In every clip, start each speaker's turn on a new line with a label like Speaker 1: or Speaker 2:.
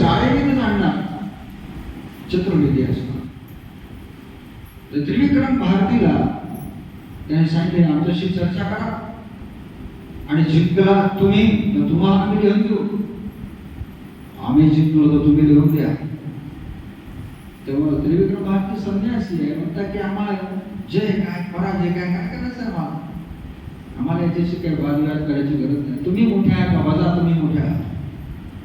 Speaker 1: चाळीने जाणणार चतुर्वेदी असणार. त्रिविक्रम भारतीला त्याने सांगितले आमच्याशी चर्चा करा. आणि जिंकला तुम्ही तर तुम्हाला आम्ही लिहून देऊ. आम्ही जिंकलो तर तुम्ही लिहून द्या. तेव्हा त्रिविक्रम भारती संन्यासी आहे. म्हणतात की आम्हाला जय काय पराजय काय काय करायचं आहे आम्हाला आम्हाला याच्याशी काही वादविवाद करायची गरज नाही. तुम्ही मोठ्या आहात बाबा जा तुम्ही मोठ्या आहात.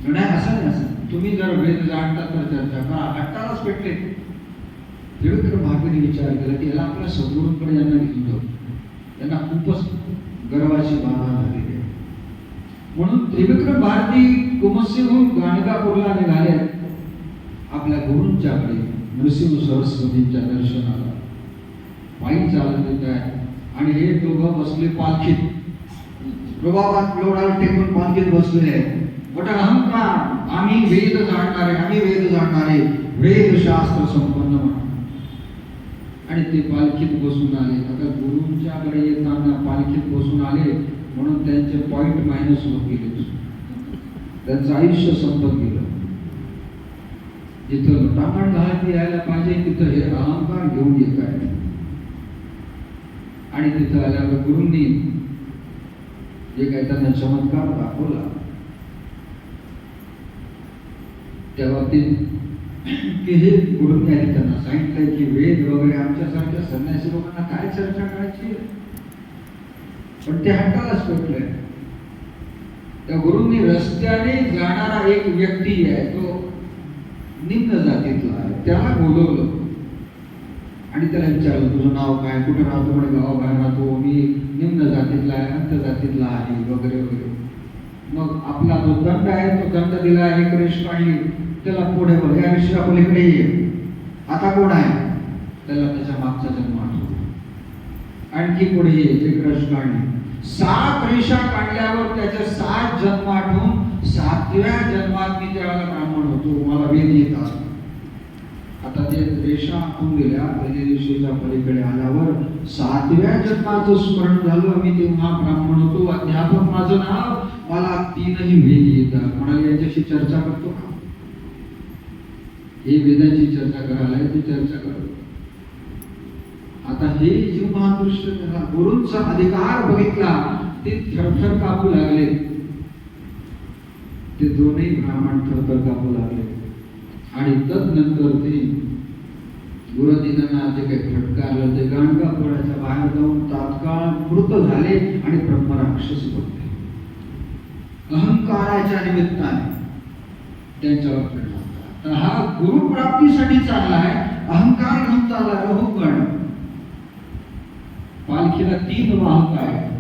Speaker 1: नाही असं नाही असं तुम्ही जर वेद जाणता तर चर्चा करा हट्टालाच पेटले देवेंद्र भारतीने विचार केला की याला आपल्या सद्गुरूंकडे यांना घेऊन त्यांना खूपच गर्वाची बाधा झालेली आहे. म्हणून त्रिविक्रम भारती कुमस्यहून गाणगापूरला निघाले. आपल्या गुरूंच्याकडे नृसिंह सरस्वतींच्या दर्शनाला. पायी चालत येत आहे. आणि हे दोघं बसले पालखीत. प्रभावात लोडाला टेकून पालखीत बसले आहेत. मोठा अहंकार. आम्ही वेद जाणणारे आम्ही वेद जाणणारे वेद शास्त्र संपन्न म्हणून. आणि ते पालखीत बसून आले. आता गुरुंच्याकडे येताना पालखीत बसून आले म्हणून त्यांचे पॉइंट मायनस होत गेले. त्यांचं आयुष्य संपत गेलं. जिथं लुटामण घालत यायला पाहिजे तिथं हे अहंकार घेऊन येत आहे आणि तिथं आल्यावर गुरुंनी जे काही त्यांना चमत्कार दाखवला त्या ते की हे गुरुंनी त्यांनी त्यांना सांगितलंय की वेद वगैरे आमच्यासारख्या संन्यासी लोकांना काय चर्चा करायची? पण ते हट्टालाच पेटलंय. त्या गुरुंनी रस्त्याने जाणारा एक व्यक्ती आहे तो निम्न जातीतला आहे. त्याला बोलवलं. आणि त्याला विचारलं तुझं नाव काय? कुठं राहतो? म्हणे गावाबाहेर राहतो? मी निम्न जातीतला आहे अंत जातीतला आहे वगैरे वगैरे. मग आपला जो दंड आहे तो दंड दिला आहे कृष्णाने त्याला पुढे बघ या विषया पलीकडे ये. आता कोण आहे? त्याला त्याच्या मागचा जन्म आठवतो. आणखी पुढे ये जे कृष्णाने सात रेषा काढल्यावर त्याचे सात जन्म आठवून सातव्या जन्मात मी त्यावेळेला ब्राह्मण होतो. मला वेद येत असतो आता ते रेषा आखून गेल्या पहिल्या दिवशीच्या पलीकडे आल्यावर सातव्या जन्माचं स्मरण झालं. मी तेव्हा ब्राह्मण होतो अध्यापक माझं नाव मला तीनही वेद येतात. म्हणाले याच्याशी चर्चा करतो का? हे वेदाची चर्चा करायला आहे, ती चर्चा करतो आता हे जीव महादृश्य त्याला गुरूंचा अधिकार बघितला ते थरथर कापू लागले. ते दोनही ब्राह्मण थरथर कापू लागले. आणि तदनंतर ते गुरुदिनांना जे काही फटकारलं ते गाणगापुराच्या बाहेर जाऊन तात्काळ मृत झाले आणि ब्रह्मराक्षस बनले. अहंकाराच्या निमित्ताने त्यांच्यावर परिणाम झाला. तर हा गुरु प्राप्तीसाठी चालला आहे अहंकार घेऊन चालला हो पालखीला तीन वाहक आहे